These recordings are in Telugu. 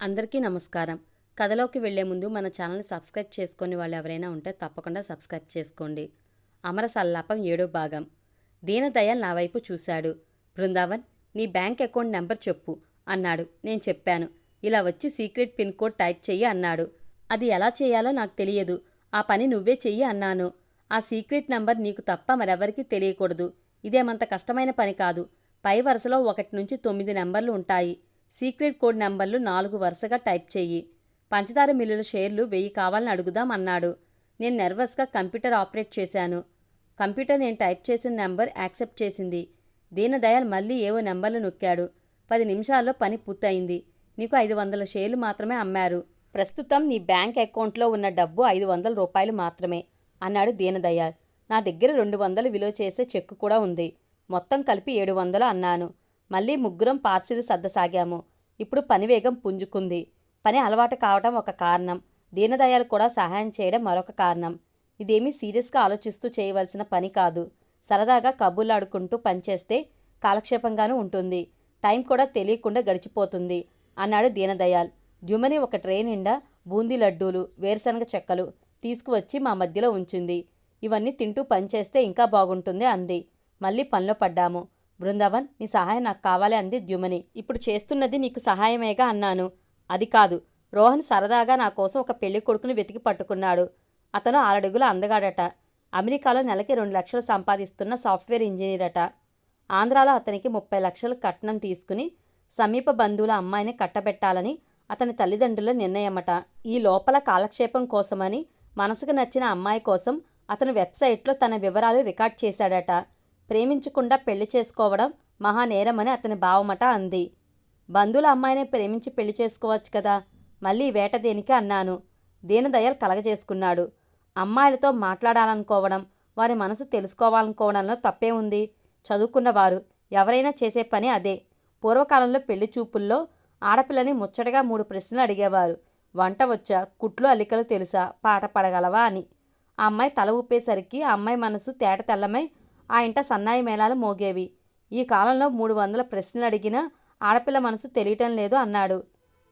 అందరికీ నమస్కారం. కథలోకి వెళ్ళే ముందు మన ఛానల్ని సబ్స్క్రైబ్ చేసుకొని వాళ్ళు ఎవరైనా ఉంటే తప్పకుండా సబ్స్క్రైబ్ చేసుకోండి. అమర సల్లాపం ఏడో భాగం. దీనదయాల్ నా వైపు చూశాడు. బృందావన్ నీ బ్యాంక్ అకౌంట్ నెంబర్ చెప్పు అన్నాడు. నేను చెప్పాను. ఇలా వచ్చి సీక్రెట్ పిన్ కోడ్ టైప్ చెయ్యి అన్నాడు. అది ఎలా చేయాలో నాకు తెలియదు. ఆ పని నువ్వే చెయ్యి అన్నాను. ఆ సీక్రెట్ నంబర్ నీకు తప్ప మరెవరికీ తెలియకూడదు. ఇదేమంత కష్టమైన పని కాదు. పై వరుసలో ఒకటి నుంచి తొమ్మిది నెంబర్లు ఉంటాయి. సీక్రెట్ కోడ్ నెంబర్లు నాలుగు వరుసగా టైప్ చెయ్యి. పంచదార మిల్లుల షేర్లు వెయ్యి కావాలని అడుగుదాం అన్నాడు. నేను నర్వస్గా కంప్యూటర్ ఆపరేట్ చేశాను. కంప్యూటర్ నేను టైప్ చేసిన నెంబర్ యాక్సెప్ట్ చేసింది. దీనదయాల్ మళ్ళీ ఏవో నెంబర్లు నొక్కాడు. పది నిమిషాల్లో పని పూర్తయింది. నీకు ఐదు వందల షేర్లు మాత్రమే అమ్మారు. ప్రస్తుతం నీ బ్యాంక్ అకౌంట్లో ఉన్న డబ్బు ఐదు వందల రూపాయలు మాత్రమే అన్నాడు దీనదయాల్. నా దగ్గర రెండు వందలు విలువ చేసే చెక్కు కూడా ఉంది. మొత్తం కలిపి ఏడు వందలు అన్నాను. మళ్ళీ ముగ్గురం పార్సిల్ సర్దసాగాము. ఇప్పుడు పని వేగం పుంజుకుంది. పని అలవాటు కావడం ఒక కారణం. దీనదయాలు కూడా సహాయం చేయడం మరొక కారణం. ఇదేమీ సీరియస్గా ఆలోచిస్తూ చేయవలసిన పని కాదు. సరదాగా కబుర్లాడుకుంటూ పనిచేస్తే కాలక్షేపంగానూ ఉంటుంది. టైం కూడా తెలియకుండా గడిచిపోతుంది అన్నాడు దీనదయాల్. ద్యుమని ఒక ట్రే నిండా బూందీ లడ్డూలు వేరుశనగ చెక్కలు తీసుకువచ్చి మా మధ్యలో ఉంచింది. ఇవన్నీ తింటూ పనిచేస్తే ఇంకా బాగుంటుంది అంది. మళ్ళీ పనిలో పడ్డాము. బృందావన్ నీ సహాయం నాకు కావాలి అంది ద్యుమని. ఇప్పుడు చేస్తున్నది నీకు సహాయమేగా అన్నాను. అది కాదు. రోహన్ సరదాగా నా కోసం ఒక పెళ్ళి కొడుకుని వెతికి పట్టుకున్నాడు. అతను ఆరడుగుల అందగాడట. అమెరికాలో నెలకి రెండు లక్షలు సంపాదిస్తున్న సాఫ్ట్వేర్ ఇంజనీర్ అట ఆంధ్రాలో అతనికి ముప్పై లక్షలు కట్నం తీసుకుని సమీప బంధువుల అమ్మాయిని కట్టబెట్టాలని అతని తల్లిదండ్రుల నిర్ణయమట. ఈ లోపల కాలక్షేపం కోసమని మనసుకు నచ్చిన అమ్మాయి కోసం అతను వెబ్సైట్లో తన వివరాలు రికార్డ్ చేశాడట. ప్రేమించకుండా పెళ్ళి చేసుకోవడం మహానేరమని అతని భావమట అంది. బంధువుల అమ్మాయిని ప్రేమించి పెళ్ళి చేసుకోవచ్చు కదా? మళ్ళీ వేట దేనికి అన్నాను. దీనదయాల్ కలగజేసుకున్నాడు. అమ్మాయిలతో మాట్లాడాలనుకోవడం వారి మనసు తెలుసుకోవాలనుకోవడంలో తప్పే ఉంది. చదువుకున్నవారు ఎవరైనా చేసే పని అదే. పూర్వకాలంలో పెళ్ళి చూపుల్లో ఆడపిల్లని ముచ్చటగా మూడు ప్రశ్నలు అడిగేవారు. వంట వచ్చా? కుట్లు అల్లికలు తెలుసా? పాట పడగలవా అని. ఆ అమ్మాయి తల ఊపేసరికి ఆ అమ్మాయి మనసు తేట తెల్లమై ఆ ఇంట సన్నాయి మేళాలు మోగేవి. ఈ కాలంలో మూడు వందల ప్రశ్నలు అడిగినా ఆడపిల్ల మనసు తెలియటం లేదు అన్నాడు.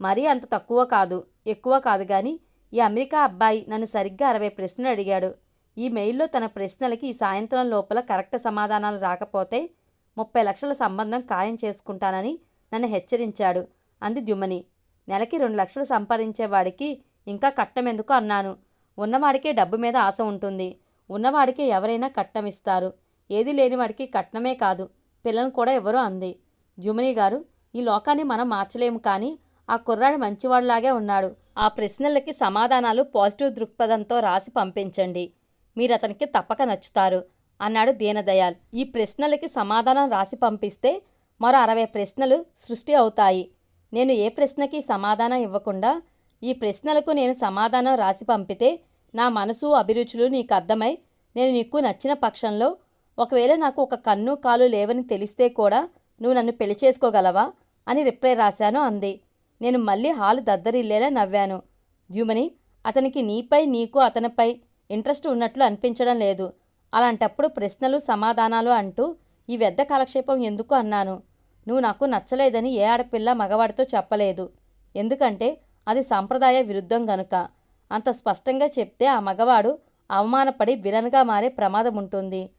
మరీ అంత తక్కువ కాదు ఎక్కువ కాదు కానీ ఈ అమెరికా అబ్బాయి నన్ను సరిగ్గా అరవై ప్రశ్నలు అడిగాడు. ఈ మెయిల్లో తన ప్రశ్నలకి ఈ సాయంత్రం లోపల కరెక్ట్ సమాధానాలు రాకపోతే ముప్పై లక్షల సంబంధం ఖాయం చేసుకుంటానని నన్ను హెచ్చరించాడు అంది ద్యుమని నెలకి రెండు లక్షలు సంపాదించేవాడికి ఇంకా కట్నం ఎందుకు అన్నాను. ఉన్నవాడికే డబ్బు మీద ఆశ ఉంటుంది. ఉన్నవాడికి ఎవరైనా కట్నం ఇస్తారు ఏది లేనివాడికి కట్నమే కాదు. పిల్లను కూడా ఎవరో అంది. జుమిని గారు ఈ లోకాన్ని మనం మార్చలేము కానీ ఆ కుర్రాడు మంచివాడిలాగే ఉన్నాడు. ఆ ప్రశ్నలకి సమాధానాలు పాజిటివ్ దృక్పథంతో రాసి పంపించండి. మీరు అతనికి తప్పక నచ్చుతారు అన్నాడు దీనదయాల్. ఈ ప్రశ్నలకి సమాధానం రాసి పంపిస్తే మరో అరవై ప్రశ్నలు సృష్టి అవుతాయి. నేను ఏ ప్రశ్నకి సమాధానం ఇవ్వకుండా ఈ ప్రశ్నలకు నేను సమాధానం రాసి పంపితే నా మనసు అభిరుచులు నీకు అర్థమై నేను నీకు నచ్చిన పక్షంలో ఒకవేళ నాకు ఒక కన్ను కాలు లేవని తెలిస్తే కూడా నువ్వు నన్ను పెళ్ళి చేసుకోగలవా? అని రిప్లై రాశాను అంది. నేను మళ్ళీ హాలు దద్దరిల్లేలా నవ్వాను. ద్యుమని అతనికి నీపై నీకు అతనిపై ఇంట్రెస్ట్ ఉన్నట్లు అనిపించడం లేదు. అలాంటప్పుడు ప్రశ్నలు సమాధానాలు అంటూ ఈ వెద్ద కాలక్షేపం ఎందుకు అన్నాను? నువ్వు నాకు నచ్చలేదని ఏ ఆడపిల్ల మగవాడితో చెప్పలేదు. ఎందుకంటే అది సాంప్రదాయ విరుద్ధం గనుక. అంత స్పష్టంగా చెప్తే ఆ మగవాడు అవమానపడి విలన్గా మారే ప్రమాదం ఉంటుంది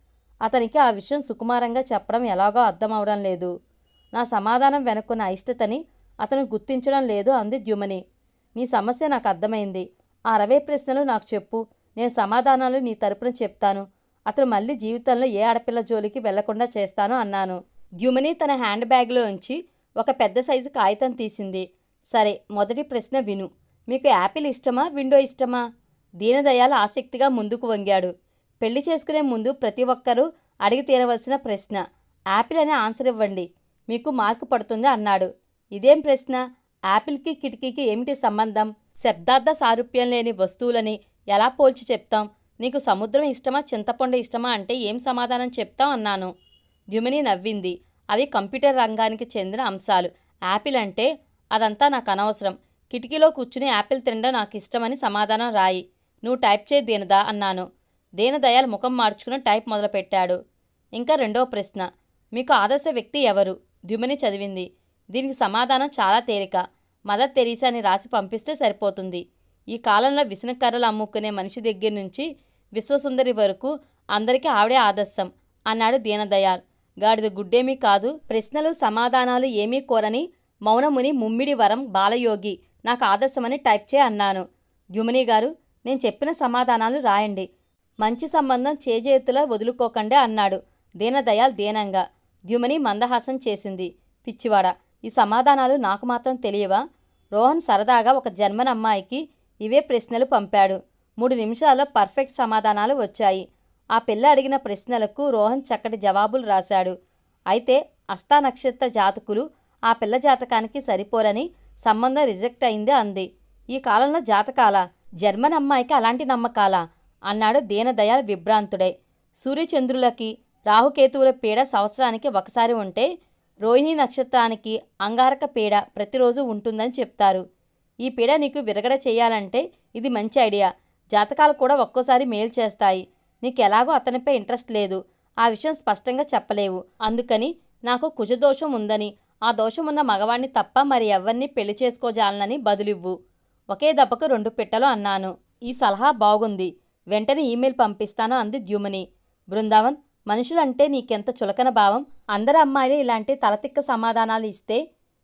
అతనికి ఆ విషయం సుకుమారంగా చెప్పడం ఎలాగో అర్థమవడం లేదు. నా సమాధానం వెనుక్కున్న అయిష్టతని అతను గుర్తించడం లేదు అంది ద్యుమని. నీ సమస్య నాకు అర్థమైంది. ఆ అరవై ప్రశ్నలు నాకు చెప్పు. నేను సమాధానాలు నీ తరపున చెప్తాను. అతను మళ్ళీ జీవితంలో ఏ ఆడపిల్ల జోలికి వెళ్ళకుండా చేస్తాను అన్నాను. ద్యుమని తన హ్యాండ్ బ్యాగ్లో ఉంచి ఒక పెద్ద సైజు కాగితం తీసింది. సరే మొదటి ప్రశ్న విను. మీకు యాపిల్ ఇష్టమా విండో ఇష్టమా? దీనదయాల్ ఆసక్తిగా ముందుకు వంగాడు. పెళ్ళి చేసుకునే ముందు ప్రతి ఒక్కరూ అడిగి తీరవలసిన ప్రశ్న. యాపిల్ అనే ఆన్సర్ ఇవ్వండి. మీకు మార్కు పడుతుంది అన్నాడు. ఇదేం ప్రశ్న? యాపిల్కి కిటికీకి ఏమిటి సంబంధం? శబ్దార్థ సారూప్యం లేని వస్తువులని ఎలా పోల్చి చెప్తాం? నీకు సముద్రం ఇష్టమా? చింతపండు ఇష్టమా? అంటే ఏం సమాధానం చెప్తాం అన్నాను. ద్యుమిని నవ్వింది. అవి కంప్యూటర్ రంగానికి చెందిన అంశాలు. యాపిల్ అంటే అదంతా నాకు అనవసరం. కిటికీలో కూర్చుని యాపిల్ తినడం నాకు ఇష్టమని సమాధానం రాయి. నువ్వు టైప్ చేయి దీనిదా అన్నాను. దీనదయాల్ ముఖం మార్చుకుని టైప్ మొదలుపెట్టాడు. ఇంకా రెండో ప్రశ్న మీకు ఆదర్శ వ్యక్తి ఎవరు? ద్యుమని చదివింది. దీనికి సమాధానం చాలా తేలిక. మదర్ తెరీసా అని రాసి పంపిస్తే సరిపోతుంది. ఈ కాలంలో విసనకర్రలు అమ్ముకునే మనిషి దగ్గర నుంచి విశ్వసుందరి వరకు అందరికీ ఆవిడే ఆదర్శం అన్నాడు దీనదయాల్. గాడిద గుడ్డేమీ కాదు ప్రశ్నలు సమాధానాలు ఏమీ కోరని మౌనముని ముమ్మిడి వరం బాలయోగి నాకు ఆదర్శమని టైప్ చే అన్నాను. ద్యుమని గారు నేను చెప్పిన సమాధానాలు రాయండి. మంచి సంబంధం చేజేతులా వదులుకోకండి అన్నాడు. దీనదయాల్ దీనంగా. ద్యుమని మందహాసం చేసింది. పిచ్చివాడ ఈ సమాధానాలు నాకు మాత్రం తెలియవా? రోహన్ సరదాగా ఒక జర్మన్ అమ్మాయికి ఇవే ప్రశ్నలు పంపాడు. మూడు నిమిషాల్లో పర్ఫెక్ట్ సమాధానాలు వచ్చాయి. ఆ పిల్ల అడిగిన ప్రశ్నలకు రోహన్ చక్కటి జవాబులు రాశాడు. అయితే అస్తా నక్షత్ర జాతకులు ఆ పిల్ల జాతకానికి సరిపోరని సంబంధం రిజెక్ట్ అయింది అంది. ఈ కాలంలో జాతకాల జర్మన్ అమ్మాయికి అలాంటి నమ్మకాలా? అన్నాడు దీనదయాల్ విభ్రాంతుడై. సూర్యచంద్రులకి రాహుకేతువుల పీడ సంవత్సరానికి ఒకసారి ఉంటే రోహిణి నక్షత్రానికి అంగారక పీడ ప్రతిరోజు ఉంటుందని చెప్తారు. ఈ పీడ నీకు విరగడ చేయాలంటే ఇది మంచి ఐడియా. జాతకాలు కూడా ఒక్కోసారి మేలు చేస్తాయి. నీకు ఎలాగో అతనిపై ఇంట్రెస్ట్ లేదు. ఆ విషయం స్పష్టంగా చెప్పలేవు. అందుకని నాకు కుజదోషం ఉందని ఆ దోషం ఉన్న మగవాణ్ణి తప్ప మరి ఎవరిని పెళ్ళి చేసుకోజాలనని బదులివ్వు. ఒకే దెబ్బకు రెండు పిట్టలు అన్నాను. ఈ సలహా బాగుంది. వెంటనే ఈమెయిల్ పంపిస్తాను అంది ద్యుమని. బృందావన్ మనుషులంటే నీకెంత చులకన భావం? అందరు అమ్మాయిలే ఇలాంటి తలతిక్క సమాధానాలు ఇస్తే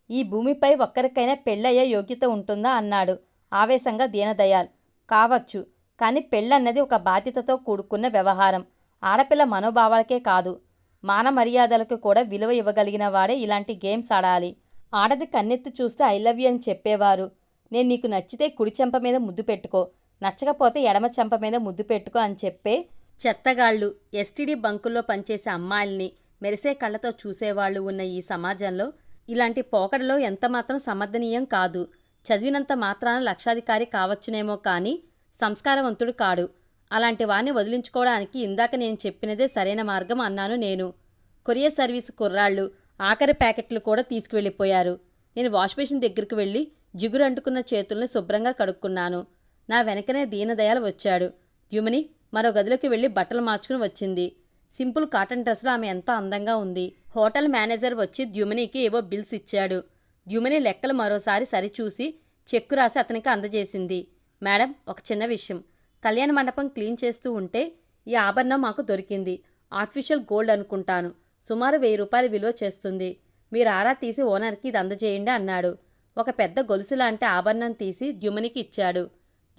ఈ భూమిపై ఒక్కరికైనా పెళ్ళయ్యే యోగ్యత ఉంటుందా అన్నాడు ఆవేశంగా దీనదయాల్. కావచ్చు కానీ పెళ్ళన్నది ఒక బాధ్యతతో కూడుకున్న వ్యవహారం. ఆడపిల్ల మనోభావాలకే కాదు మాన మర్యాదలకు కూడా విలువ ఇవ్వగలిగిన వాడే ఇలాంటి గేమ్స్ ఆడాలి. ఆడది కన్నెత్తి చూస్తే ఐ లవ్ యూ అని చెప్పేవారు. నేను నీకు నచ్చితే కుడి చెంప మీద ముద్దు పెట్టుకో. నచ్చకపోతే ఎడమ చెంప మీద ముద్దు పెట్టుకో అని చెప్పే చెత్తగాళ్ళు ఎస్టీడీ బంకుల్లో పనిచేసే అమ్మాయిల్ని మెరిసే కళ్ళతో చూసేవాళ్ళు ఉన్న ఈ సమాజంలో ఇలాంటి పోకడలో ఎంతమాత్రం సమర్థనీయం కాదు. చదివినంత మాత్రాన లక్షాధికారి కావచ్చునేమో కానీ సంస్కారవంతుడు కాడు. అలాంటి వాణ్ణి వదిలించుకోవడానికి ఇందాక నేను చెప్పినదే సరైన మార్గం అన్నాను నేను. కొరియర్ సర్వీస్ కుర్రాళ్ళు ఆఖరి ప్యాకెట్లు కూడా తీసుకువెళ్ళిపోయారు. నేను వాష్ బేసిన్ దగ్గరికి వెళ్ళి జిగురు అంటుకున్న చేతుల్ని శుభ్రంగా కడుక్కున్నాను. నా వెనకనే దీనదయాలు వచ్చాడు. ద్యుమని మరో గదిలోకి వెళ్ళి బట్టలు మార్చుకుని వచ్చింది. సింపుల్ కాటన్ డ్రెస్లో ఆమె ఎంతో అందంగా ఉంది. హోటల్ మేనేజర్ వచ్చి ద్యుమనికి ఏవో బిల్స్ ఇచ్చాడు. ద్యుమని లెక్కలు మరోసారి సరిచూసి చెక్కు రాసి అతనికి అందజేసింది. మేడం ఒక చిన్న విషయం. కళ్యాణ మండపం క్లీన్ చేస్తూ ఉంటే ఈ ఆభరణం మాకు దొరికింది. ఆర్టిఫిషియల్ గోల్డ్ అనుకుంటాను. సుమారు వెయ్యి రూపాయలు విలువ చేస్తుంది. మీరు ఆరా తీసి ఓనర్కి ఇది అందజేయండి అన్నాడు. ఒక పెద్ద గొలుసు లాంటి ఆభరణం తీసి ద్యుమనికి ఇచ్చాడు.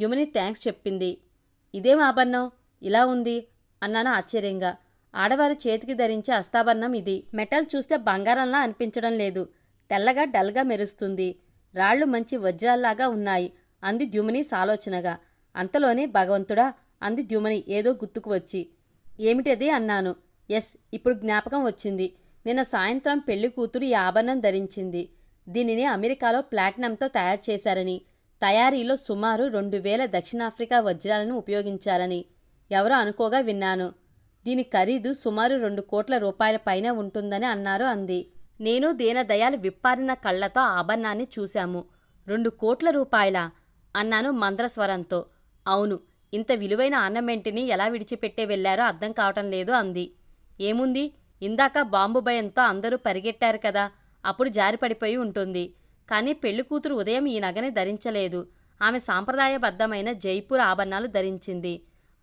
యుమిని థ్యాంక్స్ చెప్పింది. ఇదేం ఆభరణం? ఇలా ఉంది అన్నాను ఆశ్చర్యంగా. ఆడవారి చేతికి ధరించే అస్తాభరణం ఇది. మెటల్ చూస్తే బంగారంలా అనిపించడం లేదు. తెల్లగా డల్గా మెరుస్తుంది. రాళ్ళు మంచి వజ్రాల్లాగా ఉన్నాయి అంది ద్యుమని సాలోచనగా. అంతలోనే భగవంతుడా అంది ద్యుమని ఏదో గుర్తుకు వచ్చి. ఏమిటది? అన్నాను. ఎస్ ఇప్పుడు జ్ఞాపకం వచ్చింది. నిన్న సాయంత్రం పెళ్ళి కూతురు ఈ ఆభరణం ధరించింది. దీనిని అమెరికాలో ప్లాటినంతో తయారు చేశారని. తయారీలో సుమారు రెండు వేల దక్షిణాఫ్రికా వజ్రాలను ఉపయోగించాలని. ఎవరో అనుకోగా విన్నాను. దీని ఖరీదు సుమారు రెండు కోట్ల రూపాయల పైన ఉంటుందని అన్నారు అంది. నేను దీనదయాలు విప్పారిన కళ్ళతో ఆభరణాన్ని చూశాము. రెండు కోట్ల రూపాయల? అన్నాను మంద్రస్వరంతో. అవును. ఇంత విలువైన ఆర్నమెంట్ని ఎలా విడిచిపెట్టే వెళ్ళారో అర్థం కావటం లేదు అంది. ఏముంది? ఇందాక బాంబు భయంతో అందరూ పరిగెట్టారు కదా. అప్పుడు జారిపడిపోయి ఉంటుంది. కానీ పెళ్ళి కూతురు ఉదయం ఈ నగని ధరించలేదు. ఆమె సాంప్రదాయబద్ధమైన జైపూర్ ఆభరణాలు ధరించింది.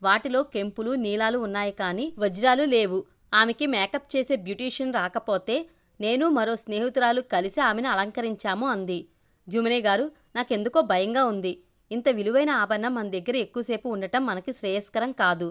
వాటిలో కెంపులు నీలాలు ఉన్నాయి కానీ వజ్రాలు లేవు. ఆమెకి మేకప్ చేసే బ్యూటీషియన్ రాకపోతే నేను మరో స్నేహితురాలు కలిసి ఆమెను అలంకరించాము అంది. జుమినే గారు నాకెందుకో భయంగా ఉంది. ఇంత విలువైన ఆభరణం మన దగ్గర ఎక్కువసేపు ఉండటం మనకి శ్రేయస్కరం కాదు.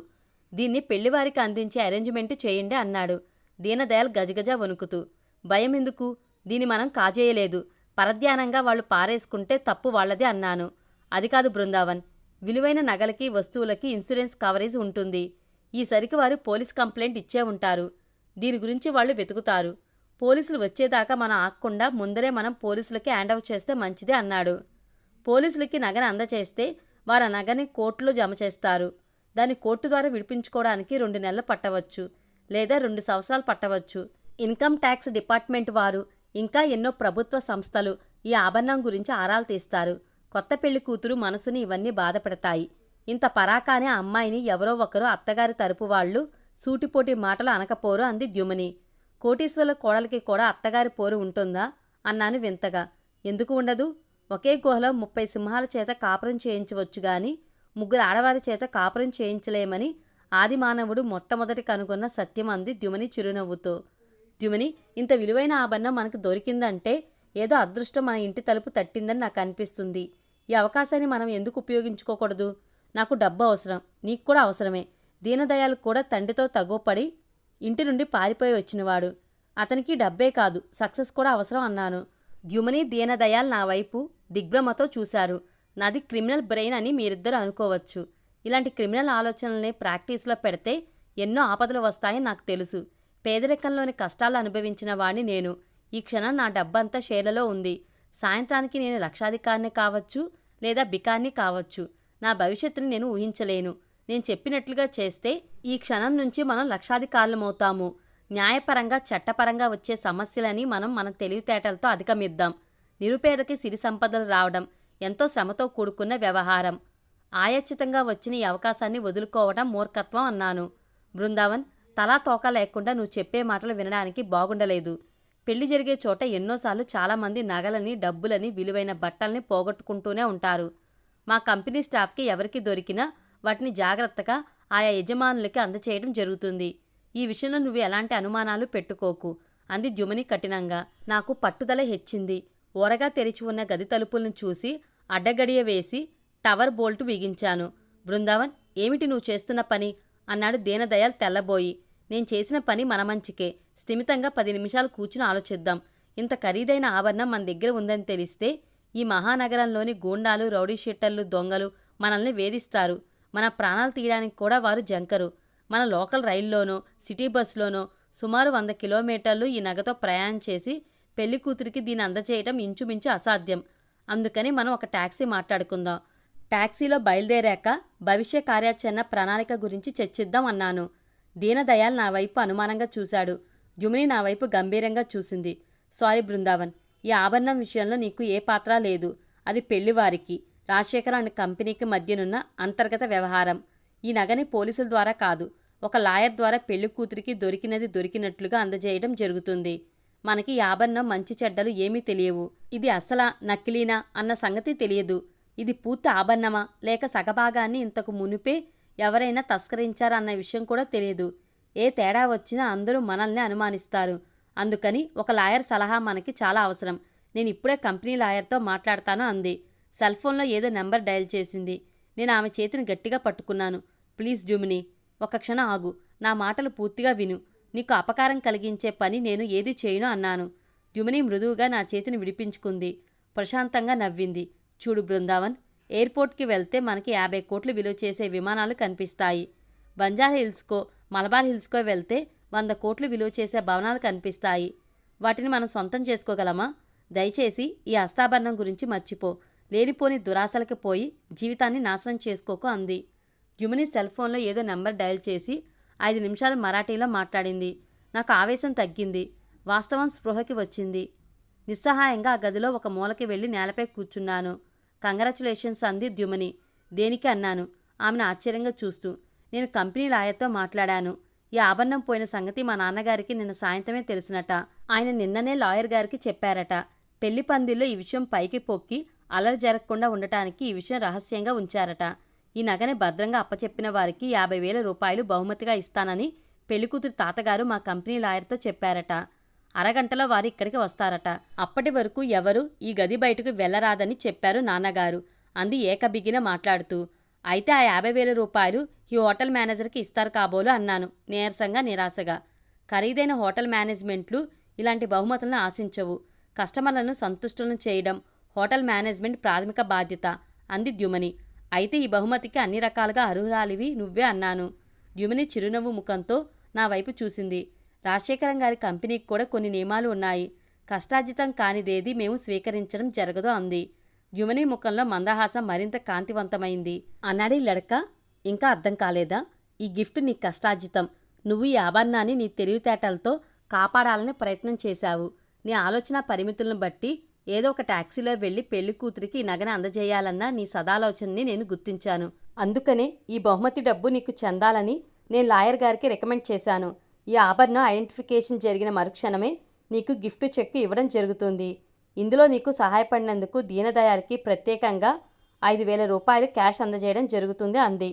దీన్ని పెళ్ళివారికి అందించే అరేంజ్మెంట్ చేయండి అన్నాడు. దీనదయాల్ గజగజ వణుకుతూ. భయం ఎందుకు దీన్ని మనం కాజేయలేదు. పరధ్యానంగా వాళ్ళు పారేసుకుంటే తప్పు వాళ్ళది అన్నాను. అది కాదు బృందావన్ విలువైన నగలకి వస్తువులకి ఇన్సూరెన్స్ కవరేజ్ ఉంటుంది. ఈసరికి వారు పోలీస్ కంప్లైంట్ ఇచ్చే ఉంటారు. దీని గురించి వాళ్ళు వెతుకుతారు. పోలీసులు వచ్చేదాకా మనం ఆగకుండా ముందరే మనం పోలీసులకి హ్యాండ్ ఓవర్ చేస్తే మంచిదే అన్నాడు. పోలీసులకి నగను అందచేస్తే వారు ఆ నగని కోర్టులో జమ చేస్తారు. దాన్ని కోర్టు ద్వారా విడిపించుకోవడానికి రెండు నెలలు పట్టవచ్చు లేదా రెండు సంవత్సరాలు పట్టవచ్చు. ఇన్కమ్ ట్యాక్స్ డిపార్ట్మెంట్ వారు ఇంకా ఎన్నో ప్రభుత్వ సంస్థలు ఈ ఆభరణం గురించి ఆరాలు తీస్తారు. కొత్త పెళ్ళి కూతురు మనసుని ఇవన్నీ బాధపెడతాయి. ఇంత పరాకానే అమ్మాయిని ఎవరో ఒకరు అత్తగారి తరపు వాళ్ళు సూటిపోటి మాటలు అనకపోరు అంది ద్యుమని. కోటీశ్వరుల కోడలికి కూడా అత్తగారి పోరు ఉంటుందా? అన్నాను వింతగా. ఎందుకు ఉండదు? ఒకే గుహలో ముప్పై సింహాల చేత కాపురం చేయించవచ్చు గాని ముగ్గురు ఆడవారి చేత కాపురం చేయించలేమని ఆదిమానవుడు మొట్టమొదటి కనుగొన్న సత్యం అంది ద్యుమని చిరునవ్వుతో. ద్యుమని ఇంత విలువైన ఆభరణం మనకు దొరికిందంటే ఏదో అదృష్టం మన ఇంటి తలుపు తట్టిందని నాకు అనిపిస్తుంది. ఈ అవకాశాన్ని మనం ఎందుకు ఉపయోగించుకోకూడదు? నాకు డబ్బు అవసరం నీకు కూడా అవసరమే. దీనదయాలు కూడా తండ్రితో తగ్గుపడి ఇంటి నుండి పారిపోయి వచ్చినవాడు. అతనికి డబ్బే కాదు సక్సెస్ కూడా అవసరం అన్నాను. ద్యుమని దీనదయాల్ నా వైపు దిగ్భ్రమతో చూశారు. నాది క్రిమినల్ బ్రెయిన్ అని మీరిద్దరు అనుకోవచ్చు. ఇలాంటి క్రిమినల్ ఆలోచనల్ని ప్రాక్టీస్లో పెడితే ఎన్నో ఆపదలు వస్తాయని నాకు తెలుసు. పేదరికంలోని కష్టాలు అనుభవించిన వాణ్ణి నేను. ఈ క్షణం నా డబ్బంతా షేర్లలో ఉంది. సాయంత్రానికి నేను లక్షాధికారిని కావచ్చు లేదా బికార్ని కావచ్చు. నా భవిష్యత్తుని నేను ఊహించలేను. నేను చెప్పినట్లుగా చేస్తే ఈ క్షణం నుంచి మనం లక్షాధికారులమవుతాము. న్యాయపరంగా చట్టపరంగా వచ్చే సమస్యలని మనం మన తెలివితేటలతో అధిగమిద్దాం. నిరుపేదకి సిరి సంపదలు రావడం ఎంతో శ్రమతో కూడుకున్న వ్యవహారం. ఆయాచితంగా వచ్చిన ఈ అవకాశాన్ని వదులుకోవడం మూర్ఖత్వం అన్నాను. బృందావన్ తలా తోక లేకుండా నువ్వు చెప్పే మాటలు వినడానికి బాగుండలేదు. పెళ్ళి జరిగే చోట ఎన్నోసార్లు చాలామంది నగలని డబ్బులని విలువైన బట్టల్ని పోగొట్టుకుంటూనే ఉంటారు. మా కంపెనీ స్టాఫ్కి ఎవరికి దొరికినా వాటిని జాగ్రత్తగా ఆయా యజమానులకి అందచేయడం జరుగుతుంది. ఈ విషయంలో నువ్వు ఎలాంటి అనుమానాలు పెట్టుకోకు. అంది ద్యుమని కఠినంగా. నాకు పట్టుదల హెచ్చింది. ఓరగా తెరిచి ఉన్న గది తలుపులను చూసి అడ్డగడియ వేసి టవర్ బోల్టు బిగించాను. బృందావన్ ఏమిటి నువ్వు చేస్తున్న పని? అన్నాడు దీనదయాల్ తెల్లబోయి. నేను చేసిన పని మన మంచికే. స్థిమితంగా పది నిమిషాలు కూర్చుని ఆలోచిద్దాం. ఇంత ఖరీదైన ఆభరణం మన దగ్గర ఉందని తెలిస్తే ఈ మహానగరంలోని గూండాలు రౌడీ షెట్టర్లు దొంగలు మనల్ని వేధిస్తారు. మన ప్రాణాలు తీయడానికి కూడా వారు జంకరు. మన లోకల్ రైల్లోనో సిటీ బస్సులోనో సుమారు వంద కిలోమీటర్లు ఈ నగతో ప్రయాణం చేసి పెళ్ళి కూతురికి దీన్ని అందజేయటం ఇంచుమించు అసాధ్యం. అందుకని మనం ఒక ట్యాక్సీ మాట్లాడుకుందాం. ట్యాక్సీలో బయలుదేరాక భవిష్య కార్యాచరణ ప్రణాళిక గురించి చర్చిద్దాం అన్నాను. దీనదయాల్ నా వైపు అనుమానంగా చూశాడు. జుమిని నా వైపు గంభీరంగా చూసింది. సారీ బృందావన్ ఈ ఆభరణం విషయంలో నీకు ఏ పాత్ర లేదు. అది పెళ్ళివారికి రాజశేఖర్ అండ్ కంపెనీకి మధ్యనున్న అంతర్గత వ్యవహారం. ఈ నగని పోలీసుల ద్వారా కాదు ఒక లాయర్ ద్వారా పెళ్ళి కూతురికి దొరికినది దొరికినట్లుగా అందజేయడం జరుగుతుంది. మనకి ఆభరణం మంచి చెడ్డలు ఏమీ తెలియవు. ఇది అసలా నకిలీనా అన్న సంగతి తెలియదు. ఇది పూర్తి ఆభరణమా లేక సగభాగాన్ని ఇంతకు మునిపే ఎవరైనా తస్కరించారన్న విషయం కూడా తెలియదు. ఏ తేడా వచ్చినా అందరూ మనల్ని అనుమానిస్తారు. అందుకని ఒక లాయర్ సలహా మనకి చాలా అవసరం. నేను ఇప్పుడే కంపెనీ లాయర్తో మాట్లాడతాను అంది. సెల్ ఫోన్లో ఏదో నెంబర్ డయల్ చేసింది. నేను ఆమె చేతిని గట్టిగా పట్టుకున్నాను. ప్లీజ్ జుమిని ఒక క్షణం ఆగు. నా మాటలు పూర్తిగా విను. నీకు అపకారం కలిగించే పని నేను ఏది చేయను అన్నాను. జుమిని మృదువుగా నా చేతిని విడిపించుకుంది. ప్రశాంతంగా నవ్వింది. చూడు బృందావన్ ఎయిర్పోర్ట్కి వెళ్తే మనకి యాభై కోట్లు విలువ చేసే విమానాలు కనిపిస్తాయి. బంజారా హిల్స్కో మలబార్ హిల్స్కో వెళ్తే వంద కోట్లు విలువ చేసే భవనాలు కనిపిస్తాయి. వాటిని మనం సొంతం చేసుకోగలమా? దయచేసి ఈ హస్తాభరణం గురించి మర్చిపో. లేనిపోని దురాశలకి పోయి జీవితాన్ని నాశనం చేసుకోకు అంది. యుమిని సెల్ ఫోన్లో ఏదో నెంబర్ డయల్ చేసి ఐదు నిమిషాలు మరాఠీలో మాట్లాడింది. నాకు ఆవేశం తగ్గింది. వాస్తవం స్పృహకి వచ్చింది. నిస్సహాయంగా ఆ గదిలో ఒక మూలకి వెళ్ళి నేలపై కూర్చున్నాను. కంగ్రాచులేషన్స్ అంది ద్యుమని. దేనికి అన్నాను? ఆమెను ఆశ్చర్యంగా చూస్తూ. నేను కంపెనీ లాయర్తో మాట్లాడాను. ఈ ఆభరణం పోయిన సంగతి మా నాన్నగారికి నిన్న సాయంత్రమే తెలిసినట. ఆయన నిన్ననే లాయర్ గారికి చెప్పారట. పెళ్ళి పందిల్లో ఈ విషయం పైకి పొక్కి అలరి జరగకుండా ఉండటానికి ఈ విషయం రహస్యంగా ఉంచారట. ఈ నగని భద్రంగా అప్పచెప్పిన వారికి యాభై వేల రూపాయలు బహుమతిగా ఇస్తానని పెళ్ళికూతురు తాతగారు మా కంపెనీ లాయర్తో చెప్పారట. అరగంటలో వారు ఇక్కడికి వస్తారట. అప్పటి వరకు ఎవరు ఈ గది బయటకు వెళ్ళరాదని చెప్పారు నాన్నగారు. అంది ఏకబిగిన మాట్లాడుతూ అయితే ఆ యాభై వేల రూపాయలు ఈ హోటల్ మేనేజర్కి ఇస్తారు కాబోలు అన్నాను నీరసంగా నిరాశగా. ఖరీదైన హోటల్ మేనేజ్మెంట్లు ఇలాంటి బహుమతులను ఆశించవు. కస్టమర్లను సంతుష్టులను చేయడం హోటల్ మేనేజ్మెంట్ ప్రాథమిక బాధ్యత అంది ద్యుమని. అయితే ఈ బహుమతికి అన్ని రకాలుగా అర్హురాలివి నువ్వే అన్నాను. ద్యుమని చిరునవ్వు ముఖంతో నా వైపు చూసింది. రాజశేఖరం గారి కంపెనీకి కూడా కొన్ని నియమాలు ఉన్నాయి. కష్టార్జితం కానిదేది మేము స్వీకరించడం జరగదు అంది. యుమని ముఖంలో మందహాసం మరింత కాంతివంతమైంది. అన్నాడీ లడక. ఇంకా అర్థం కాలేదా? ఈ గిఫ్ట్ నీ కష్టార్జితం. నువ్వు ఈ ఆభరణాన్ని నీ తెలివితేటలతో కాపాడాలని ప్రయత్నం చేశావు. నీ ఆలోచన పరిమితులను బట్టి ఏదో ఒక టాక్సీలో వెళ్ళి పెళ్ళి కూతురికి నగన అందజేయాలన్న నీ సదాలోచనని నేను గుర్తించాను. అందుకనే ఈ బహుమతి డబ్బు నీకు చెందాలని నేను లాయర్ గారికి రికమెండ్ చేశాను. ఈ ఆభరణం ఐడెంటిఫికేషన్ జరిగిన మరుక్షణమే నీకు గిఫ్ట్ చెక్ ఇవ్వడం జరుగుతుంది. ఇందులో నీకు సహాయపడినందుకు దీనదయాలకి ప్రత్యేకంగా ఐదు వేల రూపాయలు క్యాష్ అందజేయడం జరుగుతుంది అంది.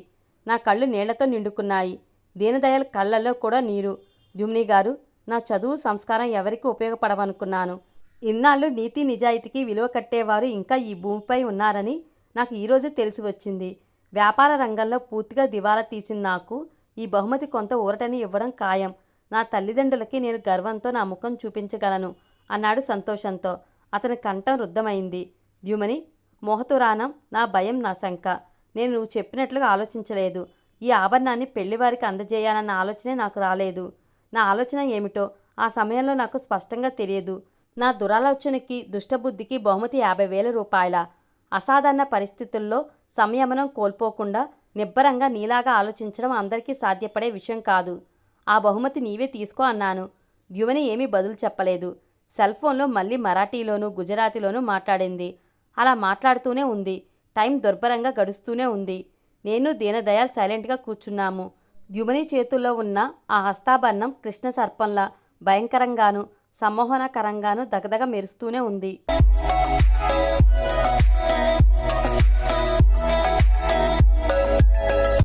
నా కళ్ళు నీళ్ళతో నిండుకున్నాయి. దీనదయాల కళ్ళల్లో కూడా నీరు. జుమ్ని గారు నా చదువు సంస్కారం ఎవరికి ఉపయోగపడవనుకున్నాను. ఇన్నాళ్ళు నీతి నిజాయితీకి విలువ కట్టేవారు ఇంకా ఈ భూమిపై ఉన్నారని నాకు ఈరోజే తెలిసి వచ్చింది. వ్యాపార రంగంలో పూర్తిగా దివాలా తీసిన నాకు. ఈ బహుమతి కొంత ఊరటని ఇవ్వడం ఖాయం. నా తల్లిదండ్రులకి నేను గర్వంతో నా ముఖం చూపించగలను అన్నాడు సంతోషంతో. అతని కంఠం రుద్ధమైంది. ద్యుమని మోహతురానం నా భయం నా శంక. నేను నువ్వు చెప్పినట్లుగా ఆలోచించలేదు. ఈ ఆభరణాన్ని పెళ్ళివారికి అందజేయాలన్న ఆలోచనే నాకు రాలేదు. నా ఆలోచన ఏమిటో ఆ సమయంలో నాకు స్పష్టంగా తెలియదు. నా దురాలోచనకి దుష్టబుద్ధికి బహుమతి యాభై వేల రూపాయల? అసాధారణ పరిస్థితుల్లో సంయమనం కోల్పోకుండా నిబ్బరంగా నీలాగా ఆలోచించడం అందరికీ సాధ్యపడే విషయం కాదు. ఆ బహుమతి నీవే తీసుకో అన్నాను. ద్యువని ఏమీ బదులు చెప్పలేదు. సెల్ ఫోన్లో మళ్ళీ మరాఠీలోనూ గుజరాతీలోనూ మాట్లాడింది. అలా మాట్లాడుతూనే ఉంది. టైం దుర్భరంగా గడుస్తూనే ఉంది. నేను దీనదయాల్ సైలెంట్గా కూర్చున్నాము. ద్యుమని చేతుల్లో ఉన్న ఆ హస్తాభరణం కృష్ణ సర్పంలా భయంకరంగాను సమ్మోహనకరంగాను దగదగ మెరుస్తూనే ఉంది.